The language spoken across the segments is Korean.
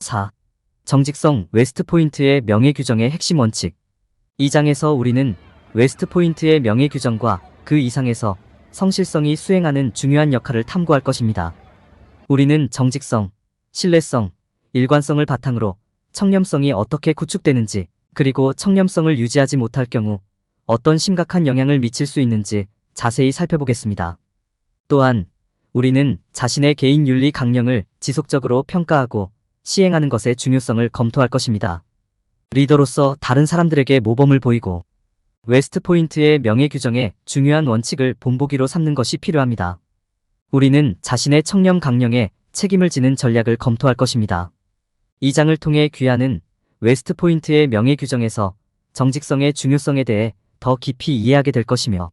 4. 정직성 웨스트 포인트의 명예 규정의 핵심 원칙. 이 장에서 우리는 웨스트 포인트의 명예 규정과 그 이상에서 성실성이 수행하는 중요한 역할을 탐구할 것입니다. 우리는 정직성, 신뢰성, 일관성을 바탕으로 청렴성이 어떻게 구축되는지, 그리고 청렴성을 유지하지 못할 경우 어떤 심각한 영향을 미칠 수 있는지 자세히 살펴보겠습니다. 또한 우리는 자신의 개인 윤리 강령을 지속적으로 평가하고 시행하는 것의 중요성을 검토할 것입니다. 리더로서 다른 사람들에게 모범을 보이고 웨스트 포인트의 명예 규정의 중요한 원칙을 본보기로 삼는 것이 필요합니다. 우리는 자신의 청렴 강령에 책임을 지는 전략을 검토할 것입니다. 이 장을 통해 귀하는 웨스트 포인트의 명예 규정에서 정직성의 중요성에 대해 더 깊이 이해하게 될 것이며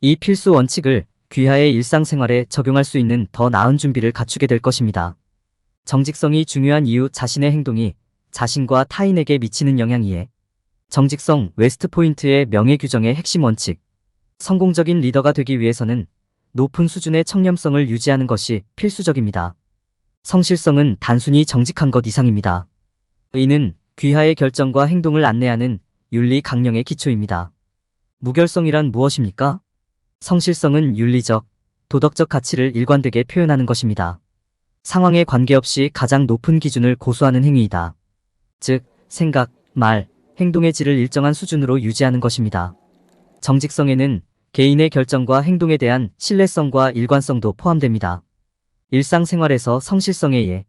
이 필수 원칙을 귀하의 일상생활에 적용할 수 있는 더 나은 준비를 갖추게 될 것입니다. 정직성이 중요한 이유 자신의 행동이 자신과 타인에게 미치는 영향이에 정직성 웨스트 포인트의 명예 규정의 핵심 원칙 성공적인 리더가 되기 위해서는 높은 수준의 청렴성을 유지하는 것이 필수적입니다. 성실성은 단순히 정직한 것 이상입니다. 이는 귀하의 결정과 행동을 안내하는 윤리 강령의 기초입니다. 무결성이란 무엇입니까? 성실성은 윤리적, 도덕적 가치를 일관되게 표현하는 것입니다. 상황에 관계없이 가장 높은 기준을 고수하는 행위이다. 즉, 생각, 말, 행동의 질을 일정한 수준으로 유지하는 것입니다. 정직성에는 개인의 결정과 행동에 대한 신뢰성과 일관성도 포함됩니다. 일상생활에서 성실성에 의해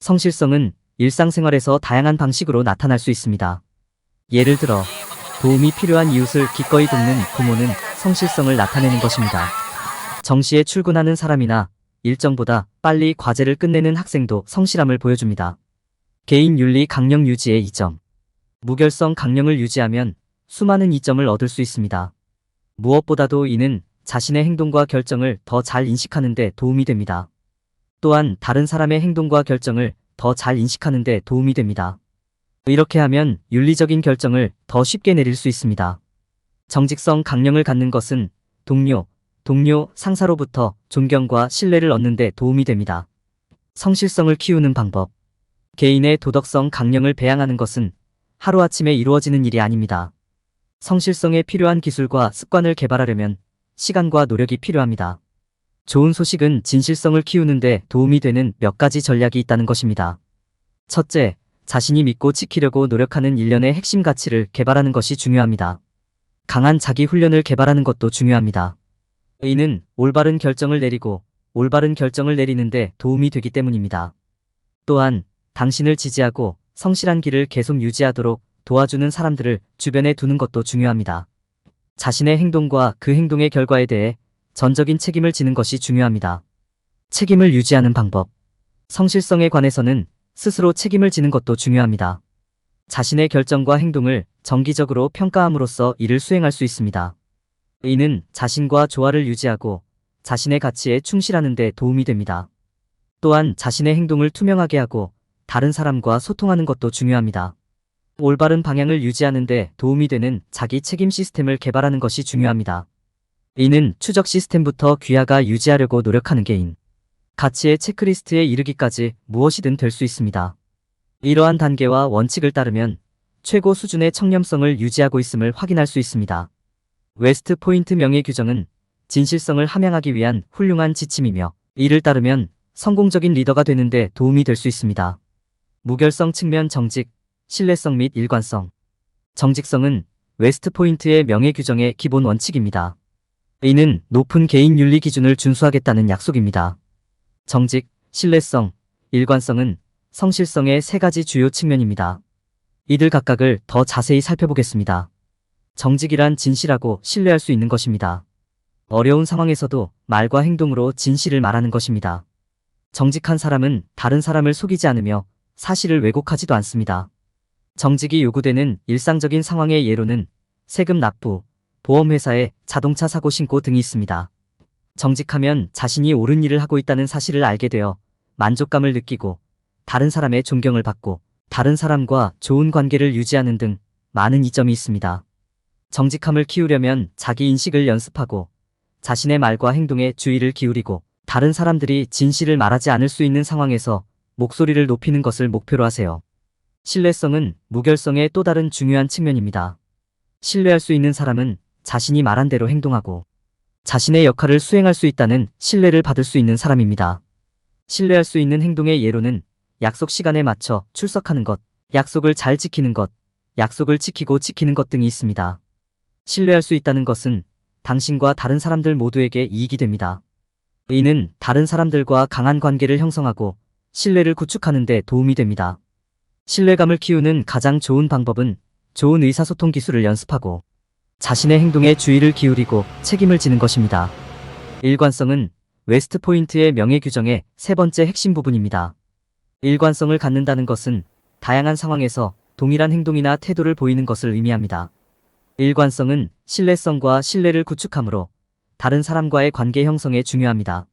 성실성은 일상생활에서 다양한 방식으로 나타날 수 있습니다. 예를 들어 도움이 필요한 이웃을 기꺼이 돕는 부모는 성실성을 나타내는 것입니다. 정시에 출근하는 사람이나 일정보다 빨리 과제를 끝내는 학생도 성실함을 보여줍니다. 개인 윤리 강령 유지의 이점. 무결성 강령을 유지하면 수많은 이점을 얻을 수 있습니다. 무엇보다도 이는 자신의 행동과 결정을 더 잘 인식하는 데 도움이 됩니다. 또한 다른 사람의 행동과 결정을 더 잘 인식하는 데 도움이 됩니다. 이렇게 하면 윤리적인 결정을 더 쉽게 내릴 수 있습니다. 정직성 강령을 갖는 것은 동료, 동료, 상사로부터 존경과 신뢰를 얻는 데 도움이 됩니다. 성실성을 키우는 방법. 개인의 도덕성 강령을 배양하는 것은 하루아침에 이루어지는 일이 아닙니다. 성실성에 필요한 기술과 습관을 개발하려면 시간과 노력이 필요합니다. 좋은 소식은 진실성을 키우는데 도움이 되는 몇 가지 전략이 있다는 것입니다. 첫째, 자신이 믿고 지키려고 노력하는 일련의 핵심 가치를 개발하는 것이 중요합니다. 강한 자기 훈련을 개발하는 것도 중요합니다. 이는 올바른 결정을 내리고 올바른 결정을 내리는데 도움이 되기 때문입니다. 또한 당신을 지지하고 성실한 길을 계속 유지하도록 도와주는 사람들을 주변에 두는 것도 중요합니다. 자신의 행동과 그 행동의 결과에 대해 전적인 책임을 지는 것이 중요합니다. 책임을 유지하는 방법. 성실성에 관해서는 스스로 책임을 지는 것도 중요합니다. 자신의 결정과 행동을 정기적으로 평가함으로써 이를 수행할 수 있습니다. 이는 자신과 조화를 유지하고 자신의 가치에 충실하는 데 도움이 됩니다. 또한 자신의 행동을 투명하게 하고 다른 사람과 소통하는 것도 중요합니다. 올바른 방향을 유지하는 데 도움이 되는 자기 책임 시스템을 개발하는 것이 중요합니다. 이는 추적 시스템부터 귀하가 유지하려고 노력하는 게인. 가치의 체크리스트에 이르기까지 무엇이든 될 수 있습니다. 이러한 단계와 원칙을 따르면 최고 수준의 청렴성을 유지하고 있음을 확인할 수 있습니다. 웨스트 포인트 명예 규정은 진실성을 함양하기 위한 훌륭한 지침이며 이를 따르면 성공적인 리더가 되는데 도움이 될 수 있습니다. 무결성 측면 정직, 신뢰성 및 일관성. 정직성은 웨스트 포인트의 명예 규정의 기본 원칙입니다. 이는 높은 개인 윤리 기준을 준수하겠다는 약속입니다. 정직, 신뢰성, 일관성은 성실성의 세 가지 주요 측면입니다. 이들 각각을 더 자세히 살펴보겠습니다. 정직이란 진실하고 신뢰할 수 있는 것입니다. 어려운 상황에서도 말과 행동으로 진실을 말하는 것입니다. 정직한 사람은 다른 사람을 속이지 않으며 사실을 왜곡하지도 않습니다. 정직이 요구되는 일상적인 상황의 예로는 세금 납부, 보험회사에 자동차 사고 신고 등이 있습니다. 정직하면 자신이 옳은 일을 하고 있다는 사실을 알게 되어 만족감을 느끼고 다른 사람의 존경을 받고 다른 사람과 좋은 관계를 유지하는 등 많은 이점이 있습니다. 정직함을 키우려면 자기 인식을 연습하고 자신의 말과 행동에 주의를 기울이고 다른 사람들이 진실을 말하지 않을 수 있는 상황에서 목소리를 높이는 것을 목표로 하세요. 신뢰성은 무결성의 또 다른 중요한 측면입니다. 신뢰할 수 있는 사람은 자신이 말한 대로 행동하고 자신의 역할을 수행할 수 있다는 신뢰를 받을 수 있는 사람입니다. 신뢰할 수 있는 행동의 예로는 약속 시간에 맞춰 출석하는 것, 약속을 잘 지키는 것, 약속을 지키고 지키는 것 등이 있습니다. 신뢰할 수 있다는 것은 당신과 다른 사람들 모두에게 이익이 됩니다. 이는 다른 사람들과 강한 관계를 형성하고 신뢰를 구축하는 데 도움이 됩니다. 신뢰감을 키우는 가장 좋은 방법은 좋은 의사소통 기술을 연습하고 자신의 행동에 주의를 기울이고 책임을 지는 것입니다. 일관성은 웨스트 포인트의 명예 규정의 세 번째 핵심 부분입니다. 일관성을 갖는다는 것은 다양한 상황에서 동일한 행동이나 태도를 보이는 것을 의미합니다. 일관성은 신뢰성과 신뢰를 구축하므로 다른 사람과의 관계 형성에 중요합니다.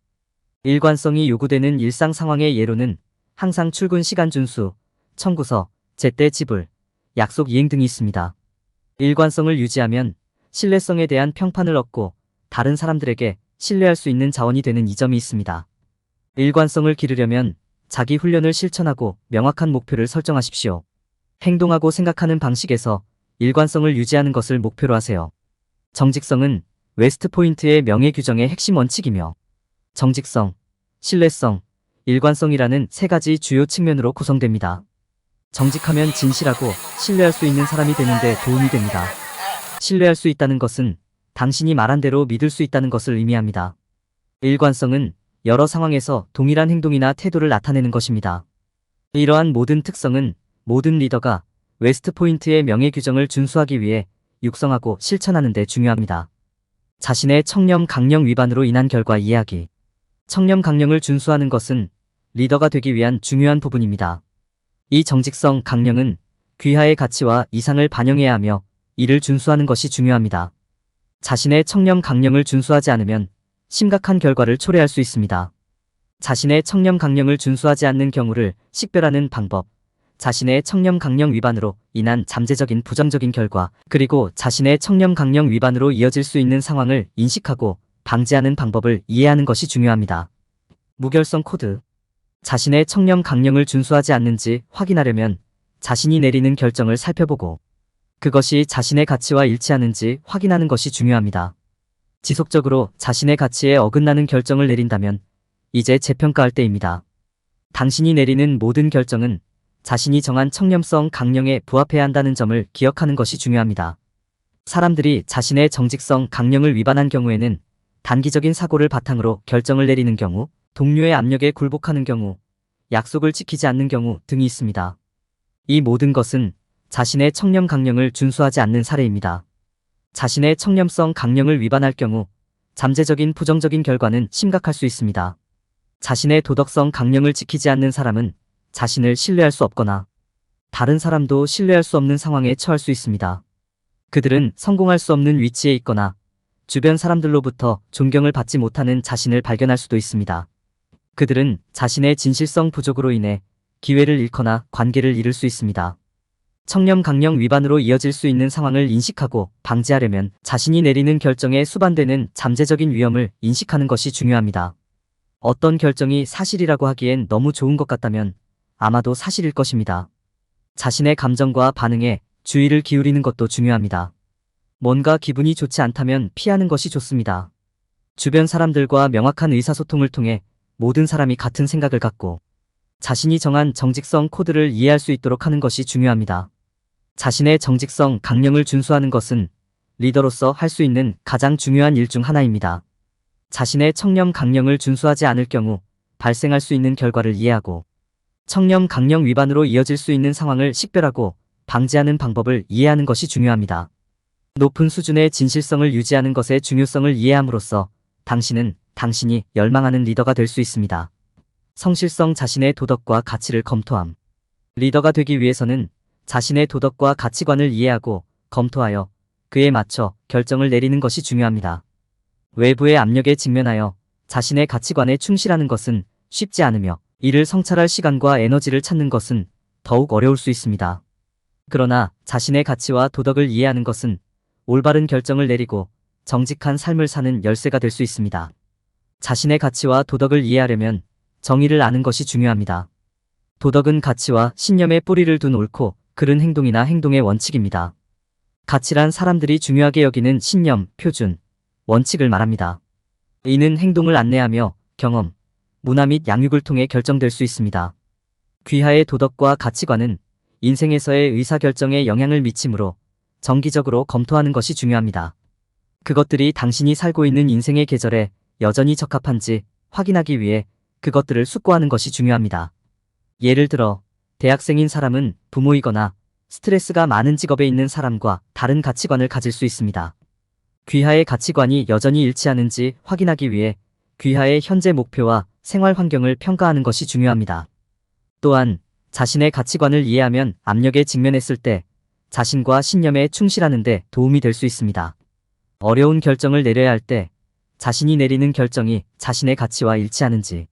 일관성이 요구되는 일상 상황의 예로는 항상 출근 시간 준수, 청구서, 제때 지불, 약속 이행 등이 있습니다. 일관성을 유지하면 신뢰성에 대한 평판을 얻고 다른 사람들에게 신뢰할 수 있는 자원이 되는 이점이 있습니다. 일관성을 기르려면 자기 훈련을 실천하고 명확한 목표를 설정하십시오. 행동하고 생각하는 방식에서 일관성을 유지하는 것을 목표로 하세요. 정직성은 웨스트 포인트의 명예 규정의 핵심 원칙이며 정직성, 신뢰성, 일관성이라는 세 가지 주요 측면으로 구성됩니다. 정직하면 진실하고 신뢰할 수 있는 사람이 되는데 도움이 됩니다. 신뢰할 수 있다는 것은 당신이 말한 대로 믿을 수 있다는 것을 의미합니다. 일관성은 여러 상황에서 동일한 행동이나 태도를 나타내는 것입니다. 이러한 모든 특성은 모든 리더가 웨스트 포인트의 명예 규정을 준수하기 위해 육성하고 실천하는 데 중요합니다. 자신의 청렴 강령 위반으로 인한 결과 이야기. 청렴 강령을 준수하는 것은 리더가 되기 위한 중요한 부분입니다. 이 정직성 강령은 귀하의 가치와 이상을 반영해야 하며 이를 준수하는 것이 중요합니다. 자신의 청렴 강령을 준수하지 않으면 심각한 결과를 초래할 수 있습니다. 자신의 청렴 강령을 준수하지 않는 경우를 식별하는 방법, 자신의 청렴 강령 위반으로 인한 잠재적인 부정적인 결과, 그리고 자신의 청렴 강령 위반으로 이어질 수 있는 상황을 인식하고 방지하는 방법을 이해하는 것이 중요합니다. 무결성 코드. 자신의 청렴 강령을 준수하지 않는지 확인하려면 자신이 내리는 결정을 살펴보고 그것이 자신의 가치와 일치하는지 확인하는 것이 중요합니다. 지속적으로 자신의 가치에 어긋나는 결정을 내린다면 이제 재평가할 때입니다. 당신이 내리는 모든 결정은 자신이 정한 청렴성 강령에 부합해야 한다는 점을 기억하는 것이 중요합니다. 사람들이 자신의 정직성 강령을 위반한 경우에는 단기적인 사고를 바탕으로 결정을 내리는 경우, 동료의 압력에 굴복하는 경우, 약속을 지키지 않는 경우 등이 있습니다. 이 모든 것은 자신의 청렴 강령을 준수하지 않는 사례입니다. 자신의 청렴성 강령을 위반할 경우 잠재적인 부정적인 결과는 심각할 수 있습니다. 자신의 도덕성 강령을 지키지 않는 사람은 자신을 신뢰할 수 없거나 다른 사람도 신뢰할 수 없는 상황에 처할 수 있습니다. 그들은 성공할 수 없는 위치에 있거나 주변 사람들로부터 존경을 받지 못하는 자신을 발견할 수도 있습니다. 그들은 자신의 진실성 부족으로 인해 기회를 잃거나 관계를 잃을 수 있습니다. 청렴 강령 위반으로 이어질 수 있는 상황을 인식하고 방지하려면 자신이 내리는 결정에 수반되는 잠재적인 위험을 인식하는 것이 중요합니다. 어떤 결정이 사실이라고 하기엔 너무 좋은 것 같다면 아마도 사실일 것입니다. 자신의 감정과 반응에 주의를 기울이는 것도 중요합니다. 뭔가 기분이 좋지 않다면 피하는 것이 좋습니다. 주변 사람들과 명확한 의사소통을 통해 모든 사람이 같은 생각을 갖고 자신이 정한 정직성 코드를 이해할 수 있도록 하는 것이 중요합니다. 자신의 정직성 강령을 준수하는 것은 리더로서 할 수 있는 가장 중요한 일 중 하나입니다. 자신의 청렴 강령을 준수하지 않을 경우 발생할 수 있는 결과를 이해하고 청렴 강령 위반으로 이어질 수 있는 상황을 식별하고 방지하는 방법을 이해하는 것이 중요합니다. 높은 수준의 진실성을 유지하는 것의 중요성을 이해함으로써 당신은 당신이 열망하는 리더가 될 수 있습니다. 성실성 자신의 도덕과 가치를 검토함. 리더가 되기 위해서는 자신의 도덕과 가치관을 이해하고 검토하여 그에 맞춰 결정을 내리는 것이 중요합니다. 외부의 압력에 직면하여 자신의 가치관에 충실하는 것은 쉽지 않으며 이를 성찰할 시간과 에너지를 찾는 것은 더욱 어려울 수 있습니다. 그러나 자신의 가치와 도덕을 이해하는 것은 올바른 결정을 내리고 정직한 삶을 사는 열쇠가 될 수 있습니다. 자신의 가치와 도덕을 이해하려면 정의를 아는 것이 중요합니다. 도덕은 가치와 신념에 뿌리를 둔 옳고 그른 행동이나 행동의 원칙입니다. 가치란 사람들이 중요하게 여기는 신념, 표준, 원칙을 말합니다. 이는 행동을 안내하며 경험, 문화 및 양육을 통해 결정될 수 있습니다. 귀하의 도덕과 가치관은 인생에서의 의사결정에 영향을 미치므로 정기적으로 검토하는 것이 중요합니다. 그것들이 당신이 살고 있는 인생의 계절에 여전히 적합한지 확인하기 위해 그것들을 숙고하는 것이 중요합니다. 예를 들어, 대학생인 사람은 부모이거나 스트레스가 많은 직업에 있는 사람과 다른 가치관을 가질 수 있습니다. 귀하의 가치관이 여전히 일치하는지 확인하기 위해 귀하의 현재 목표와 생활 환경을 평가하는 것이 중요합니다. 또한 자신의 가치관을 이해하면 압력에 직면했을 때 자신과 신념에 충실하는 데 도움이 될 수 있습니다. 어려운 결정을 내려야 할 때 자신이 내리는 결정이 자신의 가치와 일치하는지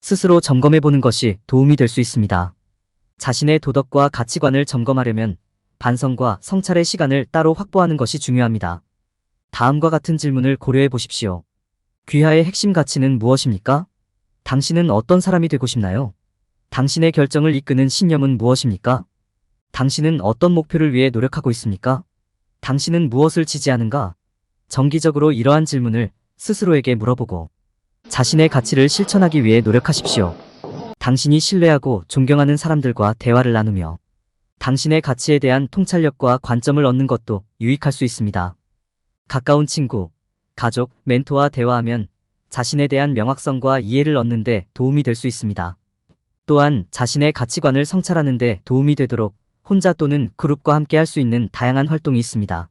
스스로 점검해 보는 것이 도움이 될 수 있습니다. 자신의 도덕과 가치관을 점검하려면 반성과 성찰의 시간을 따로 확보하는 것이 중요합니다. 다음과 같은 질문을 고려해 보십시오. 귀하의 핵심 가치는 무엇입니까? 당신은 어떤 사람이 되고 싶나요? 당신의 결정을 이끄는 신념은 무엇입니까? 당신은 어떤 목표를 위해 노력하고 있습니까? 당신은 무엇을 지지하는가? 정기적으로 이러한 질문을 스스로에게 물어보고 자신의 가치를 실천하기 위해 노력하십시오. 당신이 신뢰하고 존경하는 사람들과 대화를 나누며 당신의 가치에 대한 통찰력과 관점을 얻는 것도 유익할 수 있습니다. 가까운 친구, 가족, 멘토와 대화하면 자신에 대한 명확성과 이해를 얻는 데 도움이 될 수 있습니다. 또한 자신의 가치관을 성찰하는 데 도움이 되도록 혼자 또는 그룹과 함께 할 수 있는 다양한 활동이 있습니다.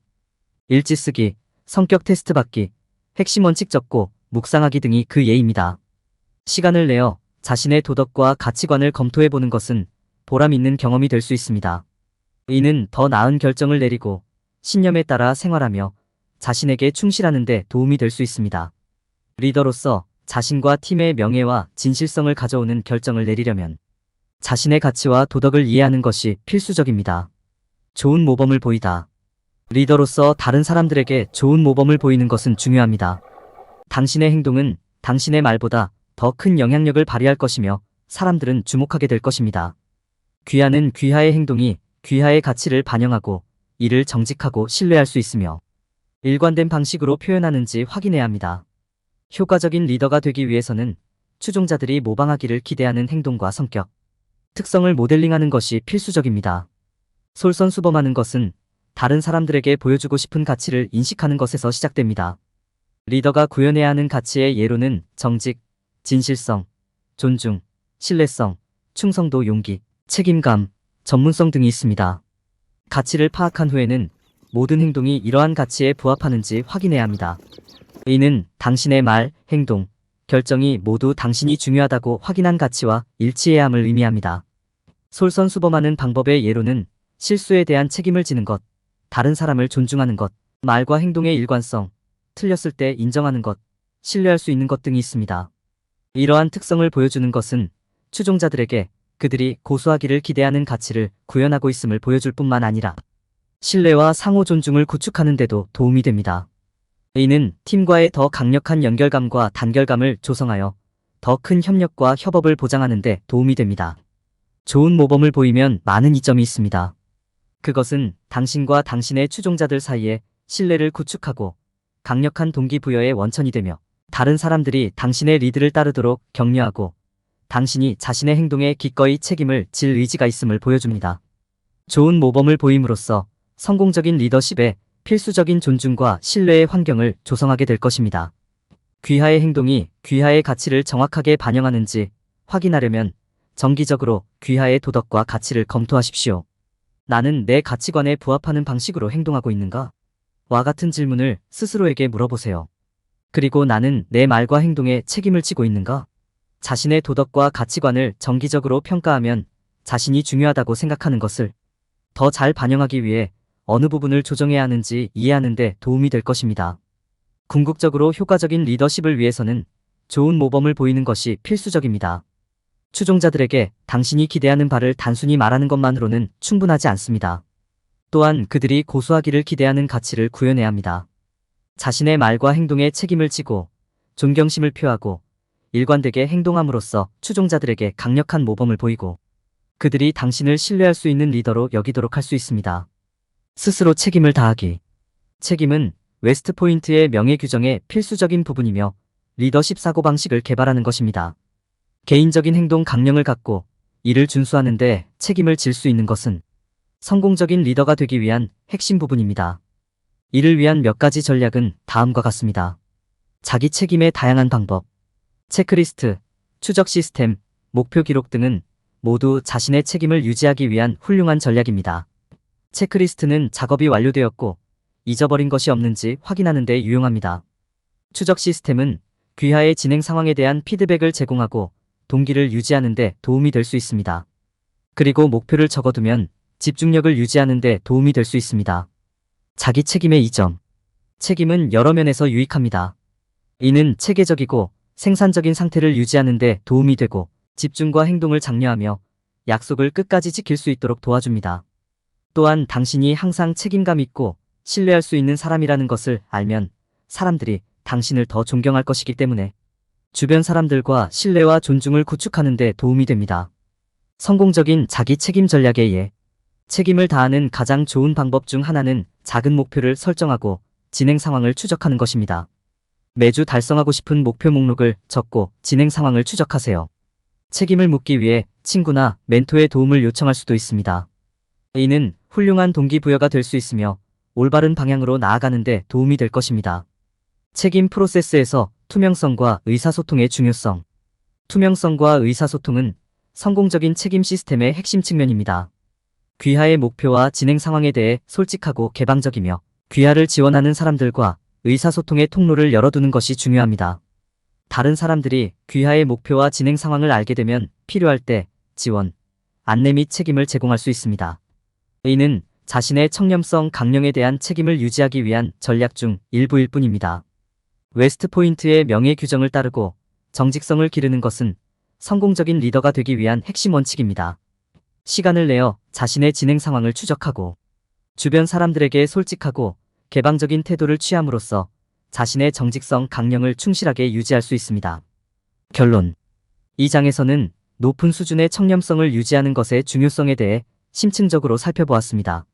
일지 쓰기, 성격 테스트 받기, 핵심 원칙 적고 묵상하기 등이 그 예입니다. 시간을 내어 자신의 도덕과 가치관을 검토해 보는 것은 보람 있는 경험이 될 수 있습니다. 이는 더 나은 결정을 내리고 신념에 따라 생활하며 자신에게 충실하는 데 도움이 될 수 있습니다. 리더로서 자신과 팀의 명예와 진실성을 가져오는 결정을 내리려면 자신의 가치와 도덕을 이해하는 것이 필수적입니다. 좋은 모범을 보이다. 리더로서 다른 사람들에게 좋은 모범을 보이는 것은 중요합니다. 당신의 행동은 당신의 말보다 더 큰 영향력을 발휘할 것이며 사람들은 주목하게 될 것입니다. 귀하는 귀하의 행동이 귀하의 가치를 반영하고 이를 정직하고 신뢰할 수 있으며 일관된 방식으로 표현하는지 확인해야 합니다. 효과적인 리더가 되기 위해서는 추종자들이 모방하기를 기대하는 행동과 성격, 특성을 모델링하는 것이 필수적입니다. 솔선수범하는 것은 다른 사람들에게 보여주고 싶은 가치를 인식하는 것에서 시작됩니다. 리더가 구현해야 하는 가치의 예로는 정직, 진실성, 존중, 신뢰성, 충성도 용기, 책임감, 전문성 등이 있습니다. 가치를 파악한 후에는 모든 행동이 이러한 가치에 부합하는지 확인해야 합니다. 이는 당신의 말, 행동, 결정이 모두 당신이 중요하다고 확인한 가치와 일치해야 함을 의미합니다. 솔선수범하는 방법의 예로는 실수에 대한 책임을 지는 것, 다른 사람을 존중하는 것, 말과 행동의 일관성, 틀렸을 때 인정하는 것, 신뢰할 수 있는 것 등이 있습니다. 이러한 특성을 보여주는 것은 추종자들에게 그들이 고수하기를 기대하는 가치를 구현하고 있음을 보여줄 뿐만 아니라 신뢰와 상호 존중을 구축하는 데도 도움이 됩니다. 이는 팀과의 더 강력한 연결감과 단결감을 조성하여 더 큰 협력과 협업을 보장하는 데 도움이 됩니다. 좋은 모범을 보이면 많은 이점이 있습니다. 그것은 당신과 당신의 추종자들 사이에 신뢰를 구축하고 강력한 동기부여의 원천이 되며 다른 사람들이 당신의 리드를 따르도록 격려하고 당신이 자신의 행동에 기꺼이 책임을 질 의지가 있음을 보여줍니다. 좋은 모범을 보임으로써 성공적인 리더십에 필수적인 존중과 신뢰의 환경을 조성하게 될 것입니다. 귀하의 행동이 귀하의 가치를 정확하게 반영하는지 확인하려면 정기적으로 귀하의 도덕과 가치를 검토하십시오. 나는 내 가치관에 부합하는 방식으로 행동하고 있는가? 와 같은 질문을 스스로에게 물어보세요. 그리고 나는 내 말과 행동에 책임을 지고 있는가? 자신의 도덕과 가치관을 정기적으로 평가하면 자신이 중요하다고 생각하는 것을 더 잘 반영하기 위해 어느 부분을 조정해야 하는지 이해하는데 도움이 될 것입니다. 궁극적으로 효과적인 리더십을 위해서는 좋은 모범을 보이는 것이 필수적입니다. 추종자들에게 당신이 기대하는 바를 단순히 말하는 것만으로는 충분하지 않습니다. 또한 그들이 고수하기를 기대하는 가치를 구현해야 합니다. 자신의 말과 행동에 책임을 지고 존경심을 표하고 일관되게 행동함으로써 추종자들에게 강력한 모범을 보이고 그들이 당신을 신뢰할 수 있는 리더로 여기도록 할 수 있습니다. 스스로 책임을 다하기. 책임은 웨스트 포인트의 명예 규정의 필수적인 부분이며 리더십 사고방식을 개발하는 것입니다. 개인적인 행동 강령을 갖고 이를 준수하는데 책임을 질 수 있는 것은 성공적인 리더가 되기 위한 핵심 부분입니다. 이를 위한 몇 가지 전략은 다음과 같습니다. 자기 책임의 다양한 방법, 체크리스트, 추적 시스템, 목표 기록 등은 모두 자신의 책임을 유지하기 위한 훌륭한 전략입니다. 체크리스트는 작업이 완료되었고 잊어버린 것이 없는지 확인하는 데 유용합니다. 추적 시스템은 귀하의 진행 상황에 대한 피드백을 제공하고 동기를 유지하는 데 도움이 될 수 있습니다. 그리고 목표를 적어두면 집중력을 유지하는 데 도움이 될 수 있습니다. 자기 책임의 이점. 책임은 여러 면에서 유익합니다. 이는 체계적이고 생산적인 상태를 유지하는 데 도움이 되고 집중과 행동을 장려하며 약속을 끝까지 지킬 수 있도록 도와줍니다. 또한 당신이 항상 책임감 있고 신뢰할 수 있는 사람이라는 것을 알면 사람들이 당신을 더 존경할 것이기 때문에 주변 사람들과 신뢰와 존중을 구축하는 데 도움이 됩니다. 성공적인 자기 책임 전략에 의해 책임을 다하는 가장 좋은 방법 중 하나는 작은 목표를 설정하고 진행 상황을 추적하는 것입니다. 매주 달성하고 싶은 목표 목록을 적고 진행 상황을 추적하세요. 책임을 묻기 위해 친구나 멘토의 도움을 요청할 수도 있습니다. 이는 훌륭한 동기부여가 될 수 있으며 올바른 방향으로 나아가는데 도움이 될 것입니다. 책임 프로세스에서 투명성과 의사소통의 중요성. 투명성과 의사소통은 성공적인 책임 시스템의 핵심 측면입니다. 귀하의 목표와 진행 상황에 대해 솔직하고 개방적이며 귀하를 지원하는 사람들과 의사소통의 통로를 열어두는 것이 중요합니다. 다른 사람들이 귀하의 목표와 진행 상황을 알게 되면 필요할 때 지원, 안내 및 책임을 제공할 수 있습니다. 이는 자신의 청렴성 강령에 대한 책임을 유지하기 위한 전략 중 일부일 뿐입니다. 웨스트 포인트의 명예 규정을 따르고 정직성을 기르는 것은 성공적인 리더가 되기 위한 핵심 원칙입니다. 시간을 내어 자신의 진행 상황을 추적하고 주변 사람들에게 솔직하고 개방적인 태도를 취함으로써 자신의 정직성 강령을 충실하게 유지할 수 있습니다. 결론. 이 장에서는 높은 수준의 청렴성을 유지하는 것의 중요성에 대해 심층적으로 살펴보았습니다.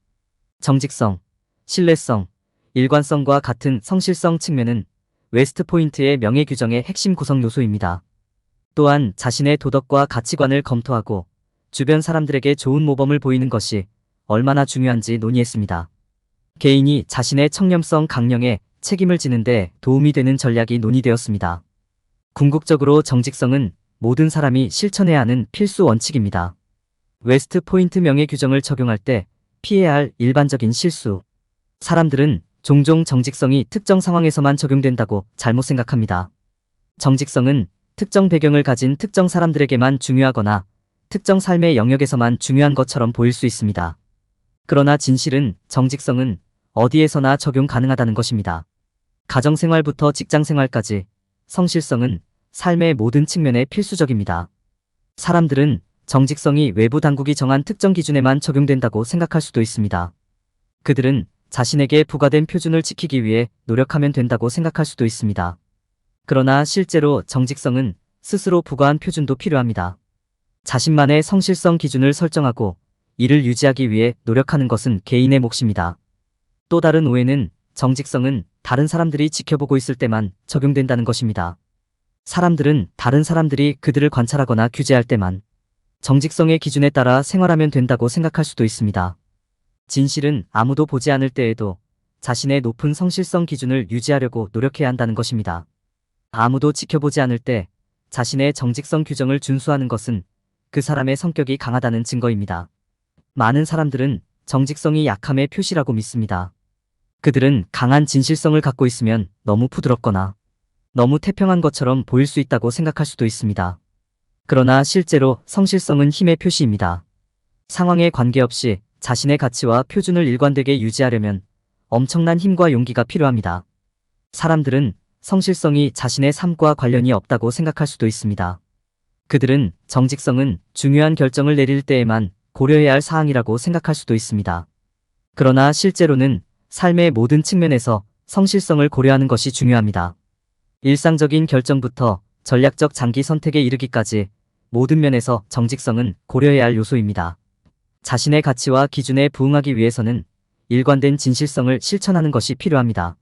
정직성, 신뢰성, 일관성과 같은 성실성 측면은 웨스트 포인트의 명예 규정의 핵심 구성 요소입니다. 또한 자신의 도덕과 가치관을 검토하고 주변 사람들에게 좋은 모범을 보이는 것이 얼마나 중요한지 논의했습니다. 개인이 자신의 청렴성 강령에 책임을 지는데 도움이 되는 전략이 논의되었습니다. 궁극적으로 정직성은 모든 사람이 실천해야 하는 필수 원칙입니다. 웨스트 포인트 명예 규정을 적용할 때 피해야 할 일반적인 실수. 사람들은 종종 정직성이 특정 상황에서만 적용된다고 잘못 생각합니다. 정직성은 특정 배경을 가진 특정 사람들에게만 중요하거나 특정 삶의 영역에서만 중요한 것처럼 보일 수 있습니다. 그러나 진실은 정직성은 어디에서나 적용 가능하다는 것입니다. 가정생활부터 직장생활까지 성실성은 삶의 모든 측면에 필수적입니다. 사람들은 정직성이 외부 당국이 정한 특정 기준에만 적용된다고 생각할 수도 있습니다. 그들은 자신에게 부과된 표준을 지키기 위해 노력하면 된다고 생각할 수도 있습니다. 그러나 실제로 정직성은 스스로 부과한 표준도 필요합니다. 자신만의 성실성 기준을 설정하고 이를 유지하기 위해 노력하는 것은 개인의 몫입니다. 또 다른 오해는 정직성은 다른 사람들이 지켜보고 있을 때만 적용된다는 것입니다. 사람들은 다른 사람들이 그들을 관찰하거나 규제할 때만 정직성의 기준에 따라 생활하면 된다고 생각할 수도 있습니다. 진실은 아무도 보지 않을 때에도 자신의 높은 성실성 기준을 유지하려고 노력해야 한다는 것입니다. 아무도 지켜보지 않을 때 자신의 정직성 규정을 준수하는 것은 그 사람의 성격이 강하다는 증거입니다. 많은 사람들은 정직성이 약함의 표시라고 믿습니다. 그들은 강한 진실성을 갖고 있으면 너무 부드럽거나 너무 태평한 것처럼 보일 수 있다고 생각할 수도 있습니다. 그러나 실제로 성실성은 힘의 표시입니다. 상황에 관계없이 자신의 가치와 표준을 일관되게 유지하려면 엄청난 힘과 용기가 필요합니다. 사람들은 성실성이 자신의 삶과 관련이 없다고 생각할 수도 있습니다. 그들은 정직성은 중요한 결정을 내릴 때에만 고려해야 할 사항이라고 생각할 수도 있습니다. 그러나 실제로는 삶의 모든 측면에서 성실성을 고려하는 것이 중요합니다. 일상적인 결정부터 전략적 장기 선택에 이르기까지 모든 면에서 정직성은 고려해야 할 요소입니다. 자신의 가치와 기준에 부응하기 위해서는 일관된 진실성을 실천하는 것이 필요합니다.